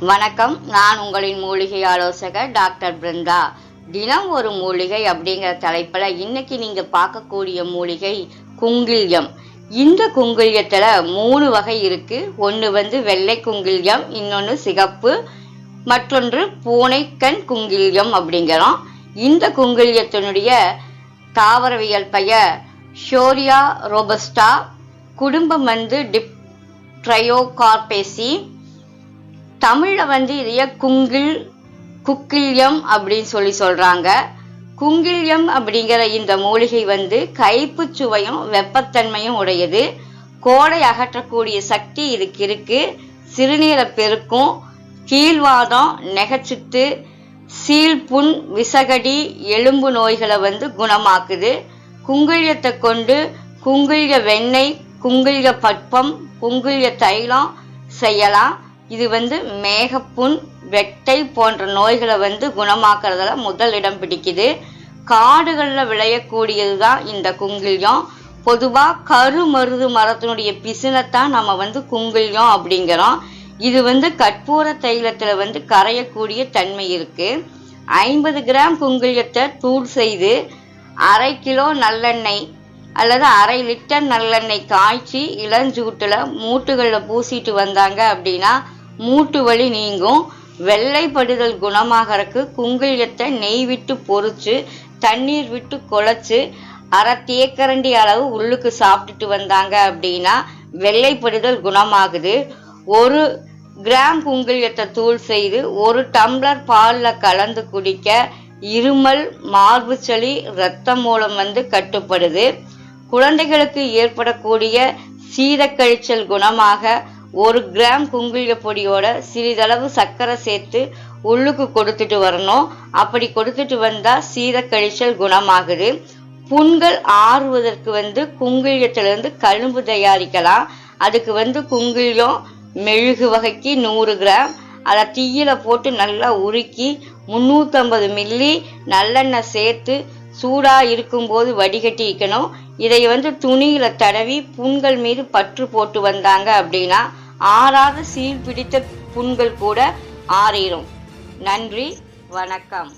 வணக்கம். நான் உங்களின் மூலிகை ஆலோசகர் டாக்டர் பிருந்தா. தினம் ஒரு மூலிகை அப்படிங்கிற தலைப்பில் இன்னைக்கு நீங்க பார்க்கக்கூடிய மூலிகை குங்கில்யம். இந்த குங்கில்யத்துல மூணு வகை இருக்கு. ஒன்று வந்து வெள்ளை குங்கில்யம் இன்னொன்று சிகப்பு மற்றொன்று பூனைக்கண் குங்கில்யம் அப்படிங்கிறோம். இந்த குங்கில்யத்தினுடைய தாவரவியல் பெயர் ஷோரியா ரோபஸ்டா குடும்பம் வந்து டிப் ட்ரையோகார்பேசி தமிழில் வந்து இதைய குங்கில் குக்கில்யம் அப்படின்னு சொல்லி சொல்றாங்க. குங்கில்யம் அப்படிங்கிற இந்த மூலிகை வந்து கைப்புச் சுவையும் வெப்பத்தன்மையும் உடையது. கோடை அகற்றக்கூடிய சக்தி இதுக்கு இருக்கு. சிறுநீரை பெருக்கும். கீழ்வாதம் நெகச்சுத்து சீழ்புண் விசகடி எலும்பு நோய்களை வந்து குணமாக்குது. குங்கிலியத்தை கொண்டு குங்கிலிய வெண்ணெய் குங்கிலிய பட்பம் குங்கிலிய தைலம் செய்யலாம். இது வந்து மேகப்புண் வெட்டை போன்ற நோய்களை வந்து குணமாக்குறதுல முதல் இடம் பிடிக்குது. காடுகளில் விளையக்கூடியது தான் இந்த குங்கிலியம். பொதுவாக கருமருது மரத்தினுடைய பிசினத்தான் நம்ம வந்து குங்கிலியம் அப்படிங்கிறோம். இது வந்து கற்பூர தைலத்தில் வந்து கரையக்கூடிய தன்மை இருக்கு. ஐம்பது கிராம் குங்கிலியத்தை தூள் செய்து அரை கிலோ நல்லெண்ணெய் அல்லது அரை லிட்டர் நல்லெண்ணெய் காய்ச்சி இளஞ்சூட்டில் மூட்டுகளில் பூசிட்டு வந்தாங்க அப்படின்னா மூட்டு வலி நீங்கும். வெள்ளைப்படுதல் குணமாகறக்கு குங்கிலியத்தை நெய் விட்டு பொறிச்சு தண்ணீர் விட்டு குழச்சி அரை தேக்கரண்டி அளவு உள்ளுக்கு சாப்பிட்டுட்டு வந்தாங்க அப்படின்னா வெள்ளைப்படுதல் குணமாகுது. ஒரு கிராம் குங்கிலியத்தை தூள் செய்து ஒரு டம்ளர் பாலில் கலந்து குடிக்க இருமல் மார்பு சளி இரத்த மூலம் வந்து கட்டுப்படுது. குழந்தைகளுக்கு ஏற்படக்கூடிய சீதக்கழிச்சல் குணமாக ஒரு கிராம் குங்கிலிய பொடியோட சிறிதளவு சர்க்கரை சேர்த்து உள்ளுக்கு கொடுத்துட்டு வரணும். அப்படி கொடுத்துட்டு வந்தா சீதக்கழிச்சல் குணமாகுது. புண்கள் ஆறுவதற்கு வந்து குங்கிலியத்திலிருந்து கழும்பு தயாரிக்கலாம். அதுக்கு வந்து குங்கிலியம் மெழுகு வகைக்கு நூறு கிராம். அதை தீயில போட்டு நல்லா உருக்கி முந்நூற்றம்பது மில்லி நல்லெண்ணெய் சேர்த்து சூடாக இருக்கும்போது வடிகட்டிக்கணும். இதை வந்து துணியில தடவி புண்கள் மீது பற்று போட்டு வந்தாங்க அப்படின்னா ஆறாத சீல் பிடித்த புண்கள் கூட ஆறிடும் நன்றி வணக்கம்.